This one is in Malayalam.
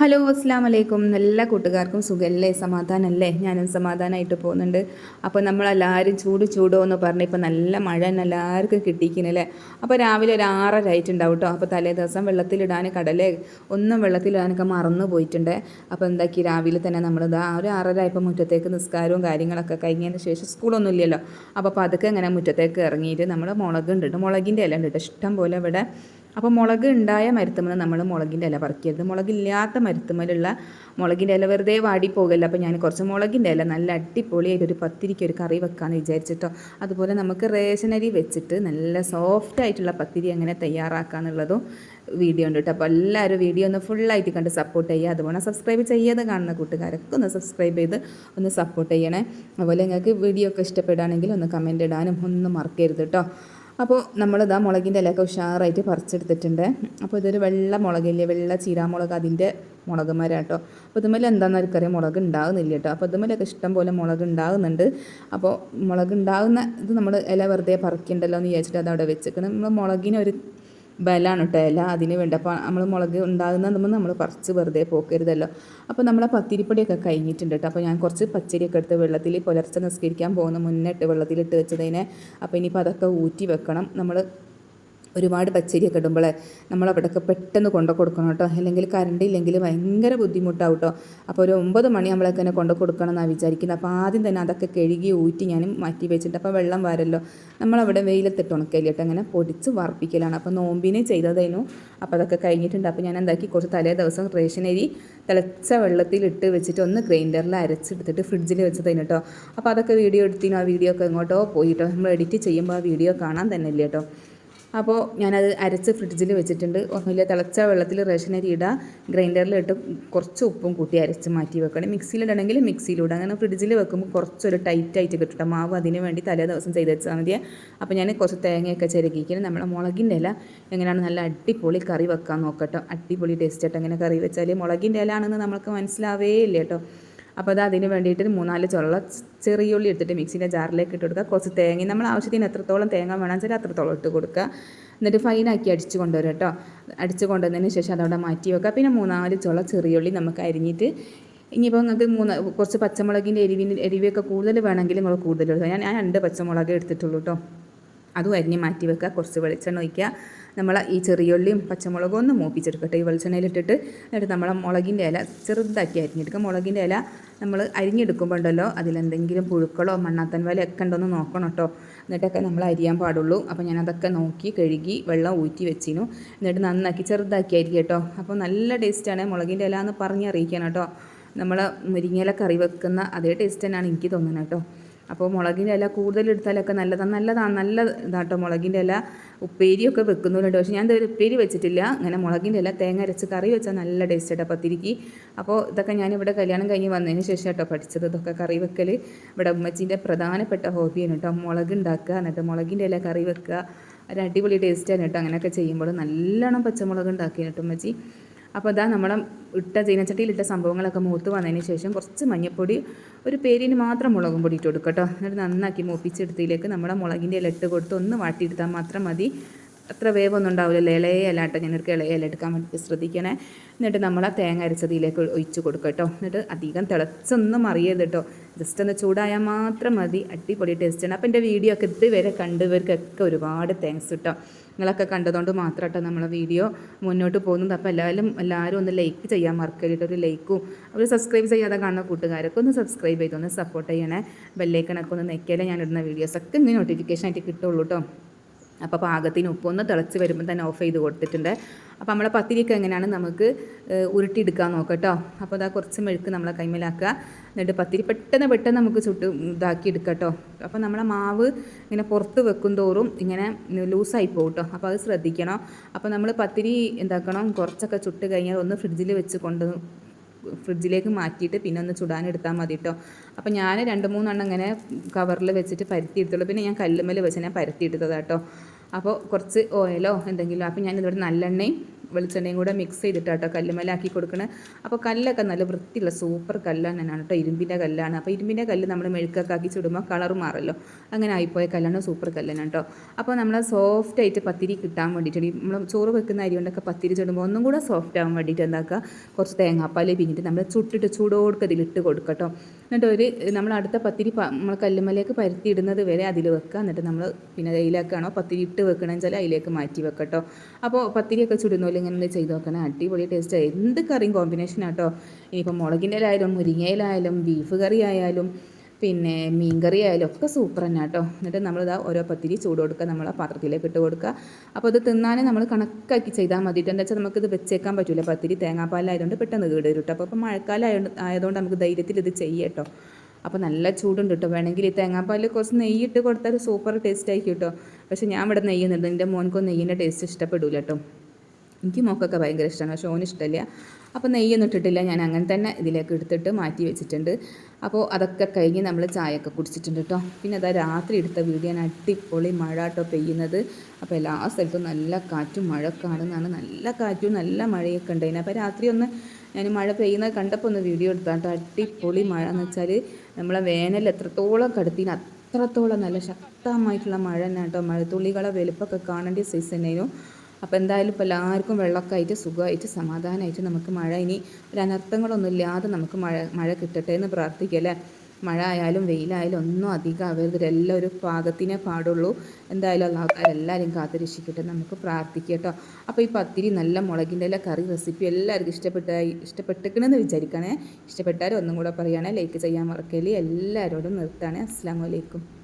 ഹലോ അസ്സാം വലൈക്കും എല്ലാ കൂട്ടുകാർക്കും സുഖമല്ലേ സമാധാനമല്ലേ ഞാനും സമാധാനമായിട്ട് പോകുന്നുണ്ട്. അപ്പോൾ നമ്മളെല്ലാവരും ചൂട് ചൂടോ എന്ന് പറഞ്ഞ് ഇപ്പോൾ നല്ല മഴ തന്നെ എല്ലാവർക്കും കിട്ടിക്കുന്നില്ലേ അപ്പോൾ രാവിലെ ഒരു ആറര ആയിട്ടുണ്ടാവും കേട്ടോ. അപ്പോൾ തലേ ദിവസം വെള്ളത്തിലിടാൻ കടലേ ഒന്നും വെള്ളത്തിലിടാനൊക്കെ മറന്നു പോയിട്ടുണ്ട്. അപ്പോൾ എന്താക്കി രാവിലെ തന്നെ നമ്മൾ ഇതാ ഒരു ആറര ആയപ്പോൾ മുറ്റത്തേക്ക് നിസ്കാരവും കാര്യങ്ങളൊക്കെ കഴിഞ്ഞതിന് ശേഷം സ്കൂളൊന്നും ഇല്ലല്ലോ. അപ്പോൾ അതൊക്കെ ഇങ്ങനെ മുറ്റത്തേക്ക് ഇറങ്ങിയിട്ട് നമ്മൾ മുളക് ഉണ്ട് മുളകിന്റെ ഇല ഉണ്ട് ഇഷ്ടം പോലെ ഇവിടെ അപ്പോൾ മുളക് ഉണ്ടായ മരുത്തുമ്പോൾ നമ്മൾ മുളകിന്റെ ഇല പറിക്കരുത്. മുളകില്ലാത്ത മരുത്തുമലുള്ള മുളകിന്റെ ഇല വെറുതെ വാടി പോകല്ല അപ്പോൾ ഞാൻ കുറച്ച് മുളകിന്റെ ഇല നല്ല അടിപൊളിയായിട്ട് ഒരു പത്തിരിക്ക് ഒരു കറി വെക്കാമെന്ന് വിചാരിച്ചിട്ടോ. അതുപോലെ നമുക്ക് റേഷനരി വെച്ചിട്ട് നല്ല സോഫ്റ്റ് ആയിട്ടുള്ള പത്തിരി എങ്ങനെ തയ്യാറാക്കാന്നുള്ളതും വീഡിയോ ഉണ്ട് കേട്ടോ. അപ്പോൾ എല്ലാവരും വീഡിയോ ഒന്ന് ഫുള്ളായിട്ട് കണ്ട് സപ്പോർട്ട് ചെയ്യുക. അതുപോലെ സബ്സ്ക്രൈബ് ചെയ്യാതെ കാണുന്ന കൂട്ടുകാരൊക്കെ ഒന്ന് സബ്സ്ക്രൈബ് ചെയ്ത് ഒന്ന് സപ്പോർട്ട് ചെയ്യണേ. അതുപോലെ നിങ്ങൾക്ക് വീഡിയോ ഒക്കെ ഇഷ്ടപ്പെടുകയാണെങ്കിൽ ഒന്ന് കമന്റ് ഇടാനും ഒന്നും മറക്കരുത് കേട്ടോ. അപ്പോൾ നമ്മളിതാ മുളകിന്റെ ഇലയൊക്കെ ഉഷാറായിട്ട് പറിച്ചെടുത്തിട്ടുണ്ട്. അപ്പോൾ ഇതൊരു വെള്ള മുളകില്ലേ വെള്ള ചീരാമുളക് അതിന്റെ മുളക് മരം കേട്ടോ അപ്പോൾ ഇതുമല്ല എന്താണെന്ന് എനിക്കറിയാം മുളക് ഉണ്ടാകുന്നില്ല കേട്ടോ. അപ്പോൾ ഇതുമേലൊക്കെ ഇഷ്ടം പോലെ മുളക് ഉണ്ടാകുന്നുണ്ട് അപ്പോൾ മുളക് ഉണ്ടാകുന്ന ഇത് നമ്മൾ ഇല വെറുതെ പറിക്കണ്ടല്ലോ എന്ന് വിചാരിച്ചിട്ട് അത് അവിടെ വെച്ചേക്കണം. നമ്മൾ മുളകിനൊരു ബലമാണ് കേട്ടോ ഇല അതിന് വേണ്ടി. അപ്പോൾ നമ്മൾ മുളക് ഉണ്ടാകുന്ന നമ്മൾ പറിച്ച് വെറുതെ പോക്കരുതല്ലോ. അപ്പോൾ നമ്മളെ പത്തിരിപ്പൊടിയൊക്കെ കഴിഞ്ഞിട്ടുണ്ട് കേട്ടോ അപ്പോൾ ഞാൻ കുറച്ച് പച്ചരിയൊക്കെ എടുത്ത് വെള്ളത്തിൽ പുലർച്ചെ നിസ്കരിക്കാൻ പോകുന്ന മുന്നിട്ട് വെള്ളത്തിലിട്ട് വെച്ചതിനെ അപ്പോൾ ഇനിയിപ്പോൾ അതൊക്കെ ഊറ്റി വെക്കണം. നമ്മൾ ഒരുപാട് പച്ചരിയൊക്കെ ഇടുമ്പോൾ നമ്മൾ അവിടെയൊക്കെ പെട്ടെന്ന് കൊണ്ടു കൊടുക്കണം കേട്ടോ. അല്ലെങ്കിൽ കറണ്ട് ഇല്ലെങ്കിൽ ഭയങ്കര ബുദ്ധിമുട്ടാവും കേട്ടോ. അപ്പോൾ ഒരു ഒമ്പത് മണി നമ്മളൊക്കെ തന്നെ കൊണ്ടു കൊടുക്കണം എന്നാണ് വിചാരിക്കുന്നത്. അപ്പോൾ ആദ്യം തന്നെ അതൊക്കെ കഴുകി ഊറ്റി ഞാൻ മാറ്റി വെച്ചിട്ട് അപ്പോൾ വെള്ളം വരല്ലോ. നമ്മളവിടെ വെയിലത്തിട്ട് ഉണക്കല്ലേ കേട്ടോ. അങ്ങനെ പൊടിച്ച് വറപ്പിക്കലാണ്. അപ്പോൾ നോമ്പിനെ ചെയ്തതേനു അപ്പോൾ അതൊക്കെ കഴിഞ്ഞിട്ടുണ്ട്. അപ്പോൾ ഞാൻ എന്താക്കി കുറച്ച് തലേ ദിവസം റേഷൻ അരി തിളച്ച വെള്ളത്തിലിട്ട് വെച്ചിട്ട് ഒന്ന് ഗ്രൈൻഡറിൽ അരച്ചെടുത്തിട്ട് ഫ്രിഡ്ജിൽ വെച്ചതായിരുന്നു കേട്ടോ. അപ്പോൾ അതൊക്കെ വീഡിയോ എടുത്തിനു. ആ വീഡിയോ ഒക്കെ എങ്ങോട്ടോ പോയിട്ടോ നമ്മൾ എഡിറ്റ് ചെയ്യുമ്പോൾ ആ വീഡിയോ കാണാൻ തന്നെ ഇല്ല കേട്ടോ. അപ്പോൾ ഞാനത് അരച്ച് ഫ്രിഡ്ജിൽ വെച്ചിട്ടുണ്ട്. ഒന്നുമില്ല തിളച്ച വെള്ളത്തിൽ റേഷൻ അരി ഇടുക ഗ്രൈൻഡറിലിട്ട് കുറച്ച് ഉപ്പും കൂട്ടി അരച്ച് മാറ്റി വെക്കണം. മിക്സിയിലിടണമെങ്കിൽ മിക്സിയിലിടുക അങ്ങനെ ഫ്രിഡ്ജിൽ വെക്കുമ്പോൾ കുറച്ചൊരു ടൈറ്റായിട്ട് കിട്ടും മാവ് അതിന് വേണ്ടി തലേ ദിവസം ചെയ്ത് വെച്ചാൽ മതി അപ്പോൾ ഞാൻ കുറച്ച് തേങ്ങയൊക്കെ ചിരകിക്കണം. നമ്മളെ മുളകിന്റെ ഇല എങ്ങനെയാണ് നല്ല അടിപൊളി കറി വെക്കാൻ നോക്കട്ടോ. അടിപൊളി ടേസ്റ്റ് ആയിട്ട് അങ്ങനെ കറി വെച്ചാൽ മുളകിന്റെ ഇല ആണെന്ന് നമുക്ക് മനസ്സിലാവേ ഇല്ല കേട്ടോ. അപ്പോൾ അത് അതിന് വേണ്ടിയിട്ട് മൂന്നാൽ ചൊള്ള ചെറിയ ഉള്ളി എടുത്തിട്ട് മിക്സിന്റെ ജാറിലേക്ക് ഇട്ട് കൊടുക്കുക. കുറച്ച് തേങ്ങ നമ്മൾ ആവശ്യത്തിന് എത്രത്തോളം തേങ്ങ വേണമെന്ന് വെച്ചാൽ അത്രത്തോളം ഇട്ട് കൊടുക്കുക. എന്നിട്ട് ഫൈനാക്കി അടിച്ച് കൊണ്ടുവരും കേട്ടോ. അടിച്ച് കൊണ്ടുവന്നതിന് ശേഷം അതവിടെ മാറ്റി വെക്കുക. പിന്നെ മൂന്നാൽ ചൊള്ള ചെറിയ ഉള്ളി നമുക്ക് അരിഞ്ഞിട്ട് ഇനിയിപ്പോൾ നിങ്ങൾക്ക് മൂന്ന് കുറച്ച് പച്ചമുളകിന്റെ എരിവിന്റെ എരിവൊക്കെ കൂടുതൽ വേണമെങ്കിൽ നിങ്ങൾ കൂടുതൽ എടുക്കുക. ഞാൻ രണ്ട് പച്ചമുളക് എടുത്തിട്ടുള്ളൂ കേട്ടോ. അതും അരിഞ്ഞ് മാറ്റി വെക്കുക. കുറച്ച് വെളിച്ചെണ്ണ ഒഴിക്കുക. നമ്മൾ ഈ ചെറിയുള്ളിയും പച്ചമുളകും ഒന്ന് മൂപ്പിച്ചെടുക്കട്ടെ. ഈ വെളിച്ചെണ്ണയിലിട്ടിട്ട് എന്നിട്ട് നമ്മൾ മുളകിന്റെ ഇല ചെറുതാക്കി അരിഞ്ഞെടുക്കുക. മുളകിന്റെ ഇല നമ്മൾ അരിഞ്ഞെടുക്കുമ്പോൾ ഉണ്ടല്ലോ അതിലെന്തെങ്കിലും പുഴുക്കളോ മണ്ണാത്തൻ വല ഉണ്ടോ എന്ന് നോക്കണം കേട്ടോ. എന്നിട്ടൊക്കെ നമ്മൾ അരിയാൻ പാടുള്ളൂ. അപ്പോൾ ഞാനതൊക്കെ നോക്കി കഴുകി വെള്ളം ഊറ്റി വെച്ചിരുന്നു. എന്നിട്ട് നന്നാക്കി ചെറുതാക്കി അരി കേട്ടോ. അപ്പോൾ നല്ല ടേസ്റ്റാണ് മുളകിന്റെ ഇല എന്ന് പറഞ്ഞറിയിക്കണം കേട്ടോ. നമ്മൾ മുരിങ്ങയില കറി വെക്കുന്ന അതേ ടേസ്റ്റ് തന്നെയാണ് എനിക്ക് തോന്നുന്നത് കേട്ടോ. അപ്പോൾ മുളകിന്റെ ഇല കൂടുതൽ എടുത്താലൊക്കെ നല്ലതാണ് നല്ലതാണ് നല്ല ഇതാട്ടോ മുളകിന്റെ ഇല. ഉപ്പേരിയൊക്കെ വെക്കുന്നുണ്ട് പക്ഷേ ഞാൻ ഇതൊരു ഉപ്പേരി വെച്ചിട്ടില്ല. അങ്ങനെ മുളകിന്റെ ഇല തേങ്ങ അരച്ച് കറി വെച്ചാൽ നല്ല ടേസ്റ്റ് കേട്ടോ പത്തിരിക്ക്. അപ്പോൾ ഇതൊക്കെ ഞാനിവിടെ കല്യാണം കഴിഞ്ഞ് വന്നതിന് ശേഷം കേട്ടോ പഠിച്ചത് ഇതൊക്കെ കറി വെക്കൽ. ഇവിടെ ഉമ്മച്ചീന്റെ പ്രധാനപ്പെട്ട ഹോബിയാണ് കേട്ടോ മുളക് ഉണ്ടാക്കുക എന്നിട്ട് മുളകിന്റെ ഇല കറി വെക്കുക. ഒരു അടിപൊളി ടേസ്റ്റാണ് കേട്ടോ അങ്ങനെയൊക്കെ ചെയ്യുമ്പോൾ. നല്ലോണം പച്ചമുളക് ഉണ്ടാക്കിയാണ് കേട്ടോ ഉമ്മച്ചി. അപ്പോൾ അതാ നമ്മുടെ ഇട്ട ചീനച്ചട്ടിയിലിട്ട സംഭവങ്ങളൊക്കെ മൂത്ത് വന്നതിന് ശേഷം കുറച്ച് മഞ്ഞൾപ്പൊടി ഒരു പേരിന് മാത്രം മുളകും പൊടി ഇട്ട് കൊടുക്കട്ടോ. കേട്ടോ എന്നിട്ട് നന്നാക്കി മൂപ്പിച്ചെടുത്തതിലേക്ക് നമ്മുടെ മുളകിന്റെ ഇല ഇട്ട് കൊടുത്ത് ഒന്ന് വാട്ടിയെടുത്താൽ മാത്രം മതി. അത്ര വേവൊന്നും ഉണ്ടാവില്ലല്ലോ. ഇളയ ഇല കേട്ടോ. ഞാനൊരു ഇളയല എടുക്കാൻ വേണ്ടി ശ്രദ്ധിക്കണേ. എന്നിട്ട് നമ്മൾ ആ തേങ്ങ അരച്ചതിയിലേക്ക് ഒഴിച്ച് കൊടുക്കുക കേട്ടോ. എന്നിട്ട് അധികം തിളച്ചൊന്നും അറിയരുത് കേട്ടോ. ജസ്റ്റ് ഒന്ന് ചൂടായാൽ മാത്രം മതി. അടിപൊളി ടേസ്റ്റാണ് അപ്പോൾ എന്റെ വീഡിയോ ഒക്കെ ഇതുവരെ കണ്ടവർക്കൊക്കെ ഒരുപാട് താങ്ക്സ് കേട്ടോ. നിങ്ങളൊക്കെ കണ്ടതുകൊണ്ട് മാത്രം കേട്ടോ നമ്മളെ വീഡിയോ മുന്നോട്ട് പോകുന്നത്. അപ്പോൾ എല്ലാവരും എല്ലാവരും ഒന്ന് ലൈക്ക് ചെയ്യാൻ മറക്കരുത്. ഒരു ലൈക്കും അവർ സബ്സ്ക്രൈബ് ചെയ്യാതെ കാണുന്ന കൂട്ടുകാരൊക്കെ ഒന്ന് സബ്സ്ക്രൈബ് ചെയ്തൊന്ന് സപ്പോർട്ട് ചെയ്യണേ. ബെല്ലൈക്കണൊക്കെ ഒന്ന് നെക്കിയാലേ ഞാൻ ഇടുന്ന വീഡിയോസൊക്കെ ഇങ്ങനെ നോട്ടിഫിക്കേഷൻ ആയിട്ട് കിട്ടുള്ളൂ കേട്ടോ. അപ്പോൾ പാകത്തിന് ഉപ്പൊന്ന് തിളച്ച് വരുമ്പോൾ തന്നെ ഓഫ് ചെയ്ത് കൊടുത്തിട്ടുണ്ട്. അപ്പോൾ നമ്മളെ പത്തിരിയൊക്കെ എങ്ങനെയാണ് നമുക്ക് ഉരുട്ടിയെടുക്കാൻ നോക്കാം കേട്ടോ അപ്പോൾ അതാ കുറച്ച് മെഴുക്ക് നമ്മളെ കൈമലാക്കുക. എന്നിട്ട് പത്തിരി പെട്ടെന്ന് പെട്ടെന്ന് നമുക്ക് ചുട്ട് ഇതാക്കി എടുക്കാം കേട്ടോ അപ്പോൾ നമ്മളെ മാവ് ഇങ്ങനെ പുറത്ത് വെക്കും തോറും ഇങ്ങനെ ലൂസായി പോകും കേട്ടോ അപ്പോൾ അത് ശ്രദ്ധിക്കണം. അപ്പോൾ നമ്മൾ പത്തിരി എന്താക്കണം? കുറച്ചൊക്കെ ചുട്ട് കഴിഞ്ഞാൽ ഒന്ന് ഫ്രിഡ്ജിൽ വെച്ച് കൊണ്ട് ഫ്രിഡ്ജിലേക്ക് മാറ്റിയിട്ട് പിന്നെ ഒന്ന് ചുടാനെടുത്താൽ മതി കേട്ടോ അപ്പോൾ ഞാൻ രണ്ട് മൂന്നെണ്ണം ഇങ്ങനെ കവറിൽ വെച്ചിട്ട് പരത്തി എടുത്തുള്ളൂ പിന്നെ ഞാൻ കല്ലുമ്മൽ വെച്ച് ഞാൻ പരത്തി എടുത്തതാട്ടോ അപ്പോൾ കുറച്ച് ഓയിലോ എന്തെങ്കിലും അപ്പോൾ ഞാൻ ഇതിവിടെ നല്ലെണ്ണയും വെളിച്ചെണ്ണയും കൂടെ മിക്സ് ചെയ്തിട്ട് കേട്ടോ കല്ലുമലാക്കി കൊടുക്കണേ. അപ്പോൾ കല്ലൊക്കെ നല്ല വൃത്തിയുള്ള സൂപ്പർ കല്ലാണ് തന്നെയാണ് കേട്ടോ ഇരുമ്പിന്റെ കല്ലാണ്. അപ്പോൾ ഇരുമ്പിന്റെ കല്ല് നമ്മൾ മെഴുക്കൊക്കെ ആക്കി ചുടുമ്പോൾ കളർ മാറല്ലോ. അങ്ങനെ ആയിപ്പോയ കല്ലാണ് സൂപ്പർ കല്ലാണ് കേട്ടോ അപ്പോൾ നമ്മൾ സോഫ്റ്റ് ആയിട്ട് പത്തിരി കിട്ടാൻ വേണ്ടിയിട്ട് നമ്മൾ ചോറ് വെക്കുന്ന അരി കൊണ്ടൊക്കെ പത്തിരി ചുടുമ്പോൾ ഒന്നും കൂടെ സോഫ്റ്റ് ആവാൻ വേണ്ടിയിട്ട് എന്താക്കുക? കുറച്ച് തേങ്ങാപ്പാൽ പിന്നിട്ട് നമ്മൾ ചുട്ടിട്ട് ചൂടോടുക്കതിലിട്ട് കൊടുക്കട്ടോ എന്നിട്ട് ഒരു നമ്മൾ അടുത്ത പത്തിരി നമ്മൾ കല്ലുമലേക്ക് പരുത്തി ഇടുന്നത് വരെ അതിൽ വെക്കുക എന്നിട്ട് നമ്മൾ പിന്നെ അതിലേക്കാണോ പത്തിരി ഇട്ട് വെക്കണമെന്ന് വെച്ചാൽ അതിലേക്ക് മാറ്റി വെക്കട്ടോ. അപ്പോൾ പത്തിരിയൊക്കെ ചുടുന്നോലും ഇങ്ങനെ ചെയ്ത് നോക്കണം. അടിപൊളി ടേസ്റ്റ് എന്ത് കറിയും കോമ്പിനേഷൻ ആട്ടോ ഇനിയിപ്പോൾ മുളകിന്റെ ആയാലും മുരിങ്ങയിലായാലും ബീഫ് കറി ആയാലും പിന്നെ മീൻകറി ആയാലും ഒക്കെ സൂപ്പർ തന്നെ കേട്ടോ. എന്നിട്ട് നമ്മളിതാ ഓരോ പത്തിരി ചൂട് കൊടുക്കുക നമ്മൾ ആ പാത്രത്തിലേക്ക് ഇട്ട് കൊടുക്കുക. അപ്പോൾ അത് തിന്നാനേ നമ്മൾ കണക്കാക്കി ചെയ്താൽ മതിയിട്ട് എന്താ വെച്ചാൽ നമുക്കിത് വെച്ചേക്കാൻ പറ്റില്ല പത്തിരി തേങ്ങാപ്പാലായതുകൊണ്ട് പെട്ടെന്ന് കേട് വരും കേട്ടോ. അപ്പോൾ ഇപ്പോൾ മഴക്കാലം ആയതുകൊണ്ട് ആയതുകൊണ്ട് നമുക്ക് ധൈര്യത്തിൽ ഇത് ചെയ്യാം അപ്പോൾ നല്ല ചൂടുണ്ട് കേട്ടോ. വേണമെങ്കിൽ ഈ തേങ്ങാപ്പാലിൽ കുറച്ച് നെയ്യ് ഇട്ട് കൊടുത്താൽ സൂപ്പർ ടേസ്റ്റ് ആയിരിക്കും കേട്ടോ. പക്ഷേ ഞാൻ ഇവിടെ നെയ്യുന്നുണ്ട് എന്റെ മോൻക്കൊന്നും നെയ്യിന്റെ ടേസ്റ്റ് ഇഷ്ടപ്പെടില്ല കേട്ടോ. എനിക്ക് മോക്കൊക്കെ ഭയങ്കര ഇഷ്ടമാണ് പക്ഷേ ഓന് ഇഷ്ടമില്ല അപ്പോൾ നെയ്യൊന്നും ഇട്ടിട്ടില്ല. ഞാൻ അങ്ങനെ തന്നെ ഇതിലേക്ക് എടുത്തിട്ട് മാറ്റി വെച്ചിട്ടുണ്ട്. അപ്പോൾ അതൊക്കെ കഴിഞ്ഞ് നമ്മൾ ചായയൊക്കെ കുടിച്ചിട്ടുണ്ട് കേട്ടോ. പിന്നെ അതാ രാത്രി എടുത്ത വീഡിയോ ആണ് അടിപൊളി മഴ കേട്ടോ പെയ്യുന്നത്. അപ്പോൾ എല്ലാ സ്ഥലത്തും നല്ല കാറ്റും മഴയൊക്കെ ആണെന്നാണ് നല്ല കാറ്റും നല്ല മഴയൊക്കെ ഉണ്ടായിരുന്നു അപ്പോൾ രാത്രി ഒന്ന് ഞാൻ മഴ പെയ്യുന്നത് കണ്ടപ്പോൾ ഒന്ന് വീഡിയോ എടുത്താട്ടോ അടിപൊളി മഴ എന്ന് വെച്ചാൽ നമ്മളെ വേനൽ എത്രത്തോളം കടത്തിന് അത്രത്തോളം നല്ല ശക്തമായിട്ടുള്ള മഴ തന്നെ കേട്ടോ. മഴത്തുള്ളികളെ വലുപ്പമൊക്കെ കാണേണ്ട സീസൺ തന്നെയായിരുന്നു അപ്പോൾ എന്തായാലും ഇപ്പോൾ എല്ലാവർക്കും വെള്ളമൊക്കെ സുഖമായിട്ട് സമാധാനമായിട്ട് നമുക്ക് മഴ ഇനി ഒരു അനർത്ഥങ്ങളൊന്നുമില്ലാതെ നമുക്ക് മഴ മഴ കിട്ടട്ടെ എന്ന് പ്രാർത്ഥിക്കല്ലേ മഴ ആയാലും വെയിലായാലും ഒന്നും അധികം ആവരുത്. എല്ലാം ഒരു പാകത്തിനേ പാടുള്ളൂ. എന്തായാലും അള്ളാഹുക്കാരെല്ലാവരും കാത്തു രക്ഷിക്കട്ടെ നമുക്ക് പ്രാർത്ഥിക്കട്ടോ അപ്പോൾ ഈ പത്തിരി നല്ല മുളകിന്റെ എല്ലാം കറി റെസിപ്പി എല്ലാവർക്കും ഇഷ്ടപ്പെട്ടായി ഇഷ്ടപ്പെട്ടിരിക്കണമെന്ന് വിചാരിക്കണേ. ഇഷ്ടപ്പെട്ടാലും ഒന്നും കൂടെ പറയുകയാണെ ലൈക്ക് ചെയ്യാൻ മറക്കൽ എല്ലാവരോടും നിർത്താണേ. അസ്സാം വലൈക്കും